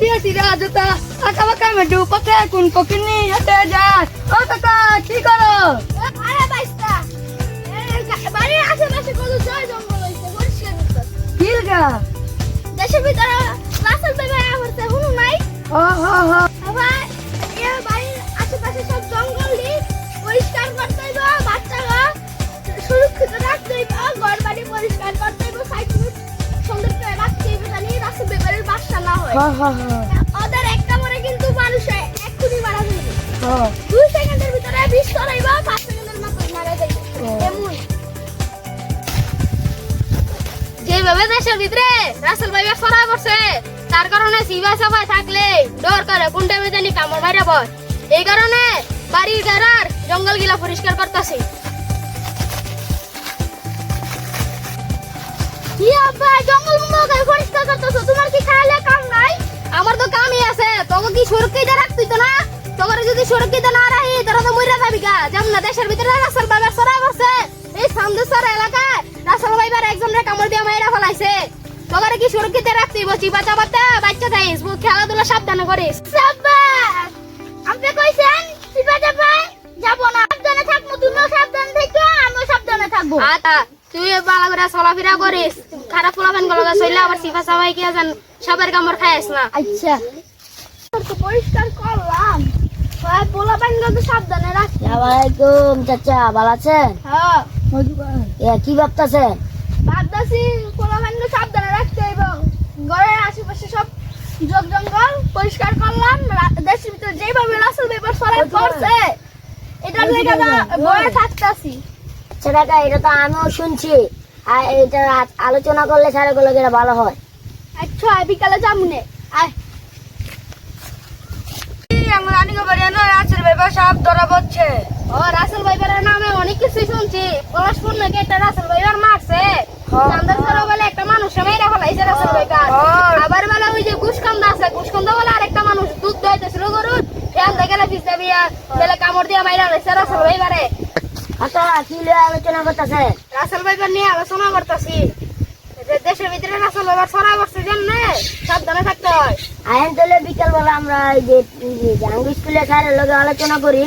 দিয়েছি রে জুতা আঁকা বাঁকা মেডু পথে কোন পকিনি হেঁটে যাস ও কাকা কি করো আরে বাইস্তা বাড়ির আশেপাশে কত জয় জঙ্গল হয়েছে পরিষ্কার করতে কিলগা দেশের ভিতরে রাসেল ভাই হচ্ছে হুনু নাই ও হো হো আবার এ বাড়ির আশেপাশে সব জঙ্গল দিয়ে পরিষ্কার করতে হইব, বাচ্চারা সুরক্ষিত রাখতে হইব ঘর বাড়ি পরিষ্কার করতে ওদের একটা মরে কিন্তু মানুষ এক্ষুনি মারা যাবে দুই সেকেন্ডের ভিতরে বিষ করাইব পাঁচ সেকেন্ডের মাথায় মারা যাবে এমন। যেভাবে দেশের ভিতরে রাসেল ভাই সরা করছে তার কারণে সিবা সাফাই থাকলে ডর করে কোন টাইমে জানি কামড় মাইরা বয়। এই কারণে বাড়ির গাড়ার জঙ্গল গিলা পরিষ্কার করতেছে। কি আব্বা জঙ্গল মঙ্গল পরিষ্কার করতেছো? তোমার কি খাইলে সুরক্ষিত রাখতুই তো না? তোকে যদি সুরক্ষিত না রাখি তোরা তো মইরা যাবি গা। যেমন দেশের ভিতরে রাসেল বাবার সরাই বসছে এই সামদেশ্বর এলাকায় রাসেল ভাইবার একজন রে কামড় দিয়ে মাইরা ফেলাইছে। তোকে কি সুরক্ষিত রাখতুই বসি বাচ্চা বাচ্চা বাচ্চা থাইস খেলাধুলা সাবধানে করিস। আপনি কইছেন সিপা যাবে যাব না। সাবধানে থাকব তুমিও সাবধানে থাকো আমিও সাবধানে থাকব। আচ্ছা তুই ভালো করে চলাফেরা করিস। খারাপ পোলাপানগুলো চললে আবার সিফা সাবাই কি আছেন সবার কামড় খাইস না। আচ্ছা। পরিষ্কার করলাম। ভাই তো সাবধানে রাখ আসসালামাইকুম চাচা ভালো আছেন? হ্যাঁ। কি ভাবতেছেন? ভাবতাছি পোলাপানগুলো সাবধানে রাখতে হইব ঘরের আশেপাশে সব জঙ্গল পরিষ্কার করলাম। দেশের ভিতরে যেভাবে রাসেল পেপার সরাই করছে এটার লেগে বয়ে থাকতাছি। আচ্ছা এটা তো আমিও শুনছি। আর এটা আলোচনা করলে সারা গুলো ভালো হয়। আচ্ছা বিকালে যামুনে। আয়। আমার আনিকে বাড়ি নয় আছের ব্যাপার সব ধরা পড়ছে। ও রাসেল ভাইবার নামে অনেক কিছু শুনছি। পলাশপুর নাকি একটা রাসেল ভাইবার মারছে। হ্যাঁ। চান্দার সরো বলে একটা মানুষ মেয়েরা ফেলাইছে রাসেল ভাইবার হ্যাঁ। আবার বলে ওই যে ঘুষকান্দা আছে ঘুষকান্দা বলে আরেকটা মানুষ দুধ দইতেছিল গরুর। ফ্যান দেখে পিছনে বিয়া বেলে কামড় দিয়ে মাইরা রয়েছে রাসেল ভাইবারে আচ্ছা কি লয়ে আলোচনা করতেছে? রাসেল ভাইবার নিয়ে আলোচনা করতেছি। দেশের ভিতরে রাসেল ভাইবার ছড়া করছে জন্য সাবধানে থাকতে হয়। আইন তাহলে আমরা এই যে জাঙ্গু স্কুলে স্যারের লগে আলোচনা করি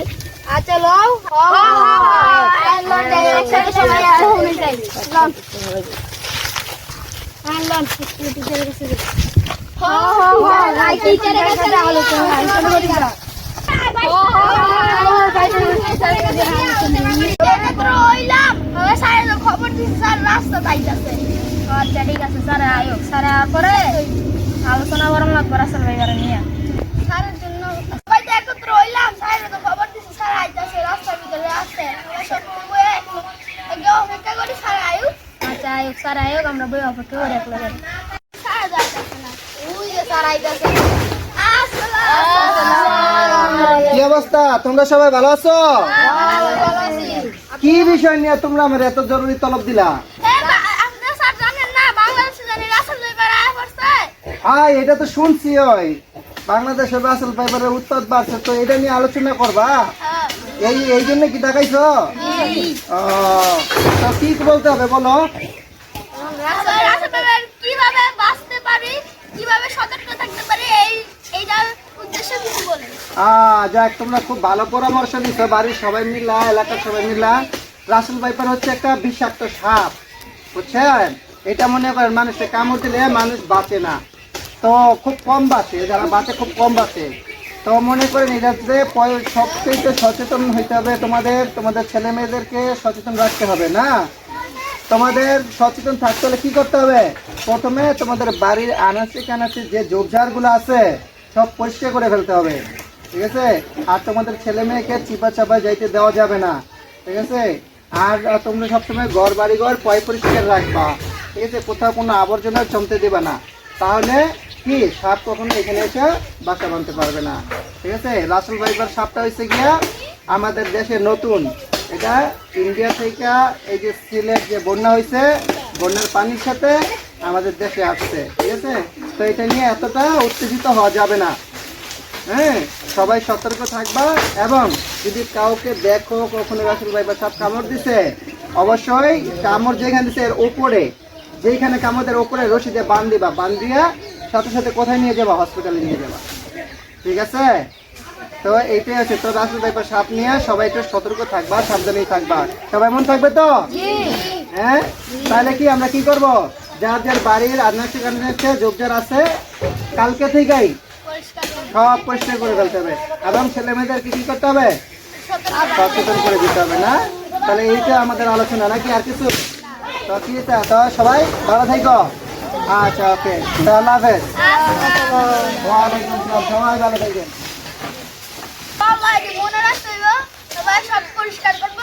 আচ্ছা লও একসাথে সবাই হ্যাঁ হ্যাঁ হ্যাঁ হ্যাঁ খবর দিচ্ছে স্যার রাস্তা আচ্ছা ঠিক আছে স্যার আয়ো স্যার পরে আলোচনা করার লাগবে ভাইবারে নিয়ে স্যারের জন্য। সবাই তো একত্র হইলাম স্যারের তো খবর দিচ্ছে স্যার আইতাছে রাস্তার ভিতরে আসছে। অপেক্ষা করি স্যার আচ্ছা আয়ুক স্যার আয়ুক আমরা বই অপেক্ষা করি একলা করে স্যার যাইতাছে না। ওই যে স্যার আইতাছে। কি অবস্থা? তোমরা সবাই ভালো আছো? কি বিষয় নিয়ে তোমরা আমার এত জরুরি তলব দিলা? আয় এটা তো শুনছি ওই। বাংলাদেশের রাসেল ফাইবারের উৎপাদ বাড়ছে তো এটা নিয়ে আলোচনা করবা? এই এই জন্য কি দেখাইছো? তো কি বলতে হবে বলো। কীভাবে বাঁচতে পারি কীভাবে সতর্ক থাকতে পারি এই এইটার উদ্দেশ্য কিছু বলেন আহ যাক তোমরা খুব ভালো পরামর্শ বাড়ির সবাই মিলা এলাকার সবাই মিলা। রাসেল ভাইপার হচ্ছে একটা বিষাক্ত সাপ বুঝছেন? এটা মনে করেন মানুষকে কামড় দিলে মানুষ বাঁচে না। তো খুব কম বাঁচে যারা বাঁচে খুব কম বাঁচে তো মনে করেন প- সবচেয়ে সচেতন হইতে হবে তোমাদের তোমাদের ছেলে মেয়েদেরকে সচেতন রাখতে হবে না? তোমাদের সচেতন থাকতে হলে কি করতে হবে? প্রথমে তোমাদের বাড়ির আনাচে কানাচে যে ঝোপঝাড়গুলো আছে, সব পরিষ্কার করে ফেলতে হবে। ঠিক আছে? আর তোমাদের ছেলে মেয়েকে চিপা চাপা যাইতে দেওয়া যাবে না। ঠিক আছে? আর তোমরা সবসময় ঘর বাড়ি ঘর পয় পরিষ্কার রাখবা। ঠিক আছে? কোথাও কোনো আবর্জনা জমতে দেবে না। তাহলে কি, সাপ কখনো এখানে এসে বাসা বাঁধতে পারবে না। ঠিক আছে? রাসেল ভাইবার সাপটা হয়েছে গিয়া আমাদের দেশে নতুন। এটা ইন্ডিয়া থেকে এই যে সিলেট যে বন্যা হয়েছে বন্যার পানির সাথে আমাদের দেশে আসছে। ঠিক আছে? তো এটা নিয়ে এতটা উত্তেজিত হওয়া যাবে না। হ্যাঁ? সবাই সতর্ক থাকবা এবং যদি কাউকে দেখো কখনো রাসেল ভাইবার সাপ কামড় দিছে, অবশ্যই কামড় যেখানে দিছে এর উপরে যেখানে কামড়ের ওপরে রশি দিয়ে বান দিবা বান দিয়া সাথে সাথে কোথায় নিয়ে যাবা? হসপিটালে নিয়ে যাবা। ঠিক আছে? তো এইটাই আছে তো রাসেল ভাইপার সাপ নিয়ে সবাই একটু সতর্ক থাকবা সাবধানেই থাকবা। সবাই মন থাকবে তো? হ্যাঁ? তাহলে কি আমরা কি করব? যার যার বাড়ির কানাচে যোগ যার আছে কালকে থেকেই সব পরিষ্কার করে ফেলতে হবে। এবং ছেলে মেয়েদেরকে কি করতে হবে? সচেতন করে দিতে হবে না? তাহলে এইটা আমাদের আলোচনা নাকি আর কিছু? তো কি তা? সবাই ভালো থাকো আচ্ছা ওকে আল্লাহ হাফেজ ওয়ালাইকুম আসসালাম সবাই ভালো থাকবেন সবাই মনে সব পরিষ্কার করব